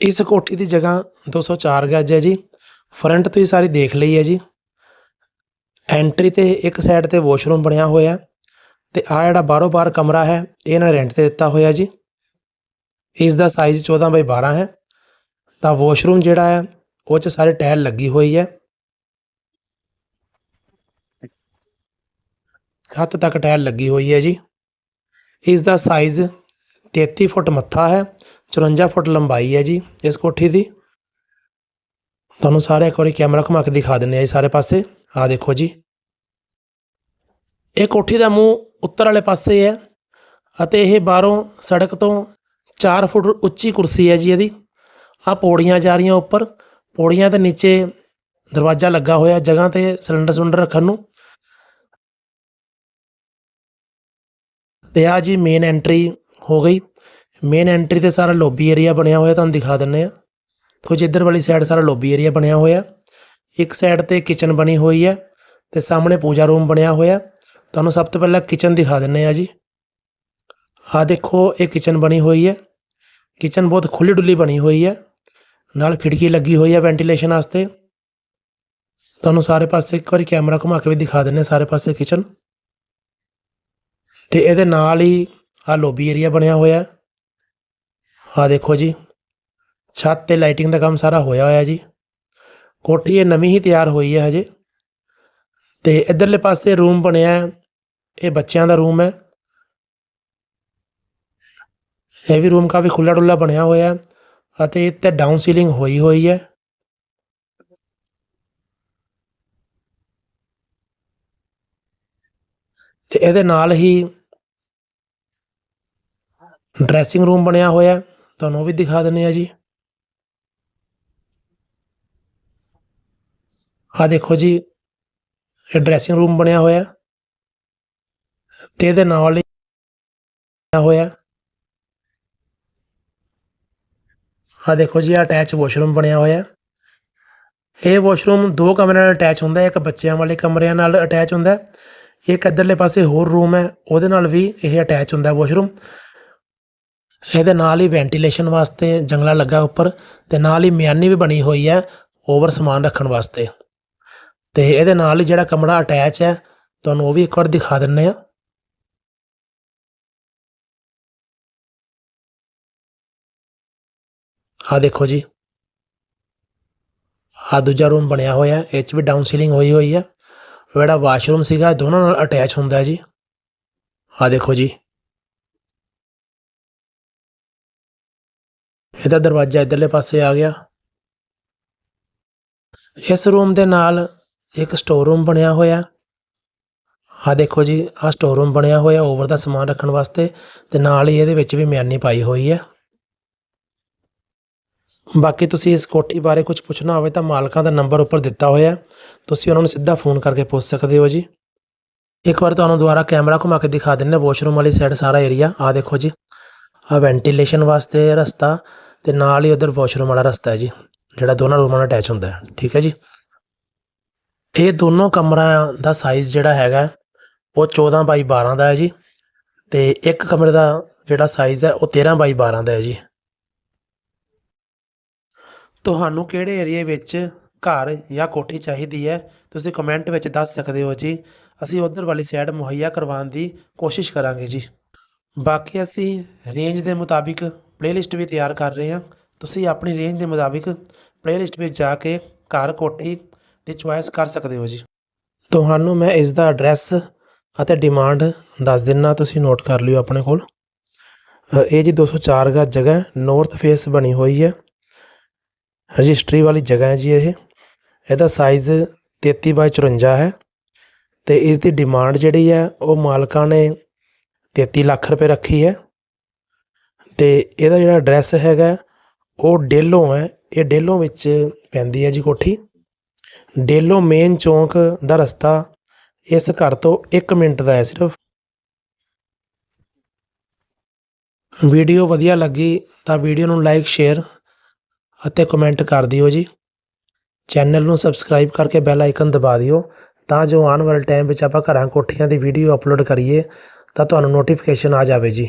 ਇਸ ਕੋਠੀ ਦੀ ਜਗ੍ਹਾ 204 ਗਜ ਹੈ ਜੀ। ਫਰੰਟ ਤੋਂ ਹੀ ਸਾਰੀ ਦੇਖ ਲਈ ਹੈ ਜੀ। ਐਂਟਰੀ ਤੇ ਇੱਕ ਸਾਈਡ ਤੇ ਵਾਸ਼ਰੂਮ ਬਣਿਆ ਹੋਇਆ ਤੇ ਆ ਜਿਹੜਾ ਬਾਹਰੋਂ ਬਾਹਰ ਕਮਰਾ ਹੈ, ਇਹ ਇਹਨਾਂ ਰੈਂਟ ਤੇ ਦਿੱਤਾ ਹੋਇਆ ਜੀ। ਇਸ ਦਾ ਸਾਈਜ਼ 14 ਬਾਈ 12 ਹੈ। ਤਾਂ ਵਾਸ਼ਰੂਮ ਜਿਹੜਾ ਹੈ, ਉਹ 'ਚ ਸਾਰੇ ਟਾਇਲ ਲੱਗੀ ਹੋਈ ਹੈ। ਛੱਤ ਤੱਕ ਟਾਇਲ ਲੱਗੀ ਹੋਈ ਹੈ ਜੀ। ਇਸ ਦਾ ਸਾਈਜ਼ 33 ਫੁੱਟ ਮੱਥਾ ਹੈ। 54 ਫੁੱਟ ਲੰਬਾਈ ਹੈ ਜੀ ਇਸ ਕੋਠੀ ਦੀ। ਤੁਹਾਨੂੰ ਸਾਰੇ ਇੱਕ ਵਾਰੀ ਕੈਮਰਾ ਘੁਮਾ ਕੇ ਦਿਖਾ ਦਿੰਨੇ ਆ ਜੀ ਸਾਰੇ ਪਾਸੇ। ਆ ਦੇਖੋ ਜੀ। ਇਹ ਕੋਠੀ ਦਾ ਮੂੰਹ ਉੱਤਰ ਵਾਲੇ ਪਾਸੇ ਹੈ ਅਤੇ ਇਹ ਬਾਹਰੋਂ ਸੜਕ ਤੋਂ 4 ਫੁੱਟ ਉੱਚੀ ਕੁਰਸੀ ਹੈ ਜੀ ਇਹਦੀ। ਆ ਪੌੜੀਆਂ ਜਾ ਰਹੀਆਂ ਉੱਪਰ। ਪੌੜੀਆਂ ਦੇ ਨੀਚੇ ਦਰਵਾਜ਼ਾ ਲੱਗਾ ਹੋਇਆ ਜਗ੍ਹਾ ਤੇ ਸਿਲੰਡਰ ਸਿਲੰਡਰ ਰੱਖਣ ਨੂੰ। ਤੇ ਆ ਜੀ ਮੇਨ ਐਂਟਰੀ ਹੋ ਗਈ। ਮੇਨ ਐਂਟਰੀ ਤੇ ਸਾਰਾ ਲੋਬੀ ਏਰੀਆ ਬਣਿਆ ਹੋਇਆ, ਤੁਹਾਨੂੰ ਦਿਖਾ ਦਿੰਨੇ ਆ ਕੁਝ ਇੱਧਰ ਵਾਲੀ ਸਾਈਡ ਸਾਰਾ ਲੋਬੀ ਏਰੀਆ ਬਣਿਆ ਹੋਇਆ। ਇੱਕ ਸਾਈਡ ਤੇ ਕਿਚਨ ਬਣੀ ਹੋਈ ਹੈ ਤੇ ਸਾਹਮਣੇ ਪੂਜਾ ਰੂਮ ਬਣਿਆ ਹੋਇਆ। ਤੁਹਾਨੂੰ ਸਭ ਤੋਂ ਪਹਿਲਾਂ ਕਿਚਨ ਦਿਖਾ ਦਿੰਨੇ ਆ ਜੀ। ਆ ਦੇਖੋ, ਇਹ ਕਿਚਨ ਬਣੀ ਹੋਈ ਹੈ। ਕਿਚਨ ਬਹੁਤ ਖੁੱਲੀ ਡੁੱਲੀ ਬਣੀ ਹੋਈ ਹੈ। ਨਾਲ ਖਿੜਕੀ ਲੱਗੀ ਹੋਈ ਹੈ ਵੈਂਟੀਲੇਸ਼ਨ ਵਾਸਤੇ। ਤੁਹਾਨੂੰ ਸਾਰੇ ਪਾਸੇ ਇੱਕ ਵਾਰੀ ਕੈਮਰਾ ਘੁਮਾ ਕੇ ਵੀ ਦਿਖਾ ਦਿੰਨੇ ਸਾਰੇ ਪਾਸੇ ਕਿਚਨ ਤੇ ਇਹਦੇ ਨਾਲ ਹੀ ਆ ਲੋਬੀ ਏਰੀਆ ਬਣਿਆ ਹੋਇਆ ਆ ਦੇਖੋ ਜੀ, ਛੱਤ ਤੇ ਲਾਈਟਿੰਗ ਦਾ ਕੰਮ ਸਾਰਾ ਹੋਇਆ ਹੋਇਆ ਜੀ। ਕੋਠੀ ਇਹ ਨਵੀਂ ਹੀ ਤਿਆਰ ਹੋਈ ਹੈ ਹਜੇ। ਤੇ ਇਧਰਲੇ ਪਾਸੇ ਰੂਮ ਬਣਿਆ ਇਹ ਬੱਚਿਆਂ ਦਾ ਰੂਮ ਹੈ। ਇਹ ਵੀ ਰੂਮ ਕਾਫੀ ਖੁੱਲਾ ਡੁੱਲਾ ਬਣਿਆ ਹੋਇਆ ਹੈ ਅਤੇ ਇੱਥੇ ਡਾਊਨ ਸੀਲਿੰਗ ਹੋਈ ਹੋਈ ਹੈ। ਤੇ ਇਹਦੇ ਨਾਲ ਹੀ ਡਰੈਸਿੰਗ ਰੂਮ ਬਣਿਆ ਹੋਇਆ ਤੁਹਾਨੂੰ ਉਹ ਵੀ ਦਿਖਾ ਦਿੰਨੇ ਆ ਜੀ। ਆ ਦੇਖੋ ਜੀ, ਇਹ ਡਰੈਸਿੰਗ ਰੂਮ ਬਣਿਆ ਹੋਇਆ। ਤੇ ਇਹਦੇ ਨਾਲ ਹੀ ਬਣਿਆ ਹੋਇਆ। ਆ ਦੇਖੋ ਜੀ ਅਟੈਚ ਵਾਸ਼ਰੂਮ ਬਣਿਆ ਹੋਇਆ। ਇਹ ਵਾਸ਼ਰੂਮ ਦੋ ਕਮਰਿਆਂ ਨਾਲ ਅਟੈਚ ਹੁੰਦਾ ਹੈ, ਇੱਕ ਬੱਚਿਆਂ ਵਾਲੇ ਕਮਰਿਆਂ ਨਾਲ ਅਟੈਚ ਹੁੰਦਾ ਹੈ। ਇੱਕ ਇੱਧਰਲੇ ਪਾਸੇ ਹੋਰ ਰੂਮ ਹੈ, ਉਹਦੇ ਨਾਲ ਵੀ ਇਹ ਅਟੈਚ ਹੁੰਦਾ ਵਾਸ਼ਰੂਮ ਇਹਦੇ ਨਾਲ ਹੀ ਵੈਂਟੀਲੇਸ਼ਨ ਵਾਸਤੇ ਜੰਗਲਾ ਲੱਗਾ ਉੱਪਰ ਤੇ ਨਾਲ ਹੀ ਮਿਆਨੀ ਵੀ ਬਣੀ ਹੋਈ ਹੈ ਓਵਰ ਸਮਾਨ ਰੱਖਣ ਵਾਸਤੇ। ਤੇ ਇਹਦੇ ਨਾਲ ਹੀ ਜਿਹੜਾ ਕਮਰਾ ਅਟੈਚ ਹੈ, ਤੁਹਾਨੂੰ ਉਹ ਵੀ ਇੱਕ ਵਾਰ ਦਿਖਾ ਦਿੰਨੇ ਆ ਆ ਦੇਖੋ ਜੀ। ਆ ਦੂਜਾ ਰੂਮ ਬਣਿਆ ਹੋਇਆ ਹੈ, ਇਹ 'ਚ ਵੀ ਡਾਊਨ ਸੀਲਿੰਗ ਹੋਈ ਹੋਈ ਹੈ। ਜਿਹੜਾ ਵਾਸ਼ਰੂਮ ਸੀਗਾ, ਇਹ ਦੋਨਾਂ ਨਾਲ ਅਟੈਚ ਹੁੰਦਾ ਹੈ ਜੀ। ਆ ਦੇਖੋ ਜੀ। ਇਹਦਾ ਦਰਵਾਜ਼ਾ ਇਧਰਲੇ ਪਾਸੇ ਆ ਗਿਆ। ਇਸ ਰੂਮ ਦੇ ਨਾਲ ਇੱਕ ਸਟੋਰ ਰੂਮ ਬਣਿਆ ਹੋਇਆ। ਆ ਦੇਖੋ ਜੀ ਆ ਸਟੋਰ ਰੂਮ ਬਣਿਆ ਹੋਇਆ ਓਵਰ ਦਾ ਸਮਾਨ ਰੱਖਣ ਵਾਸਤੇ ਤੇ ਨਾਲ ਹੀ ਇਹਦੇ ਵਿੱਚ ਵੀ ਮਿਆਨੀ ਪਾਈ ਹੋਈ ਹੈ। ਬਾਕੀ ਤੁਸੀਂ ਇਸ ਕੋਠੀ ਬਾਰੇ ਕੁਝ ਪੁੱਛਣਾ ਹੋਵੇ ਤਾਂ ਮਾਲਕਾਂ ਦਾ ਨੰਬਰ ਉੱਪਰ ਦਿੱਤਾ ਹੋਇਆ ਤੁਸੀਂ ਉਹਨਾਂ ਨੂੰ ਸਿੱਧਾ ਫੋਨ ਕਰਕੇ ਪੁੱਛ ਸਕਦੇ ਹੋ ਜੀ। ਇੱਕ ਵਾਰ ਤੁਹਾਨੂੰ ਦੁਬਾਰਾ ਕੈਮਰਾ ਘੁਮਾ ਕੇ ਦਿਖਾ ਦਿੰਨੇ ਵਾਸ਼ਰੂਮ ਵਾਲੀ ਸਾਈਡ ਸਾਰਾ ਏਰੀਆ ਆ ਦੇਖੋ ਜੀ ਆ ਵੈਂਟੀਲੇਸ਼ਨ ਵਾਸਤੇ ਰਸਤਾ। ਤੇ ਨਾਲ ਹੀ ਉਧਰ ਵਾਸ਼ਰੂਮ ਵਾਲਾ ਰਸਤਾ ਹੈ ਜੀ, ਜਿਹੜਾ ਦੋਨਾਂ ਰੂਮਾਂ ਨਾਲ ਅਟੈਚ ਹੁੰਦਾ ਹੈ, ਠੀਕ ਹੈ ਜੀ? ਇਹ ਦੋਨੋਂ ਕਮਰਿਆਂ ਦਾ ਸਾਈਜ਼ ਜਿਹੜਾ ਹੈਗਾ, ਉਹ 14 ਬਾਈ 12 ਦਾ ਹੈ ਜੀ, ਤੇ ਇੱਕ ਕਮਰੇ ਦਾ ਜਿਹੜਾ ਸਾਈਜ਼ ਹੈ, ਉਹ 13 ਬਾਈ 12 ਦਾ ਹੈ ਜੀ। ਤੁਹਾਨੂੰ ਕਿਹੜੇ ਏਰੀਏ ਵਿੱਚ ਘਰ ਜਾਂ ਕੋਠੀ ਚਾਹੀਦੀ ਹੈ, ਤੁਸੀਂ ਕਮੈਂਟ ਵਿੱਚ ਦੱਸ ਸਕਦੇ ਹੋ ਜੀ। ਅਸੀਂ ਉਧਰ ਵਾਲੀ ਸਾਈਡ ਮੁਹੱਈਆ ਕਰਵਾਉਣ ਦੀ ਕੋਸ਼ਿਸ਼ ਕਰਾਂਗੇ ਜੀ। ਬਾਕੀ ਅਸੀਂ ਰੇਂਜ ਦੇ ਮੁਤਾਬਿਕ ਪਲੇਲਿਸਟ ਵੀ ਤਿਆਰ ਕਰ ਰਹੇ ਹਾਂ। ਤੁਸੀਂ ਆਪਣੀ ਰੇਂਜ ਦੇ ਮੁਤਾਬਿਕ ਪਲੇਲਿਸਟ ਵਿੱਚ ਜਾ ਕੇ ਘਰ ਕੋਠੀ ਦੀ ਚੁਆਇਸ ਕਰ ਸਕਦੇ ਹੋ ਜੀ। ਤੁਹਾਨੂੰ ਮੈਂ ਇਸ ਦਾ ਐਡਰੈਸ ਅਤੇ ਡਿਮਾਂਡ ਦੱਸ ਦਿੰਨਾ, ਤੁਸੀਂ ਨੋਟ ਕਰ ਲਿਓ ਆਪਣੇ ਕੋਲ। ਇਹ ਜੀ 204 ਗਜ ਜਗ੍ਹਾ ਨਾਰਥ ਫੇਸ ਬਣੀ ਹੋਈ ਹੈ। ਰਜਿਸਟਰੀ ਵਾਲੀ ਜਗ੍ਹਾ ਹੈ ਜੀ ਇਹ। ਇਹਦਾ ਸਾਈਜ਼ 33 ਬਾਈ 54 ਹੈ ਤੇ ਇਸ ਦੀ ਡਿਮਾਂਡ ਜਿਹੜੀ ਹੈ, ਉਹ ਮਾਲਕਾਂ ਨੇ 33 ਲੱਖ ਰੁਪਏ ਰੱਖੀ ਹੈ। ਅਤੇ ਇਹਦਾ ਜਿਹੜਾ ਐਡਰੈਸ ਹੈਗਾ, ਉਹ ਡੇਲੋਂ ਹੈ। ਇਹ ਡੇਲੋਂ ਵਿੱਚ ਪੈਂਦੀ ਹੈ ਜੀ ਕੋਠੀ। ਡੇਲੋਂ ਮੇਨ ਚੌਂਕ ਦਾ ਰਸਤਾ ਇਸ ਘਰ ਤੋਂ 1 ਮਿੰਟ ਦਾ ਹੈ ਸਿਰਫ। ਵੀਡੀਓ ਵਧੀਆ ਲੱਗੀ ਤਾਂ ਵੀਡੀਓ ਨੂੰ ਲਾਈਕ ਸ਼ੇਅਰ ਅਤੇ ਕਮੈਂਟ ਕਰ ਦਿਓ ਜੀ। ਚੈਨਲ ਨੂੰ ਸਬਸਕ੍ਰਾਈਬ ਕਰਕੇ ਬੈਲ ਆਈਕਨ ਦਬਾ ਦਿਓ ਤਾਂ ਜੋ ਆਉਣ ਵਾਲੇ ਟਾਈਮ ਵਿੱਚ ਆਪਾਂ ਘਰਾਂ ਕੋਠੀਆਂ ਦੀ ਵੀਡੀਓ ਅਪਲੋਡ ਕਰੀਏ ਤਾਂ ਤੁਹਾਨੂੰ ਨੋਟੀਫਿਕੇਸ਼ਨ ਆ ਜਾਵੇ ਜੀ।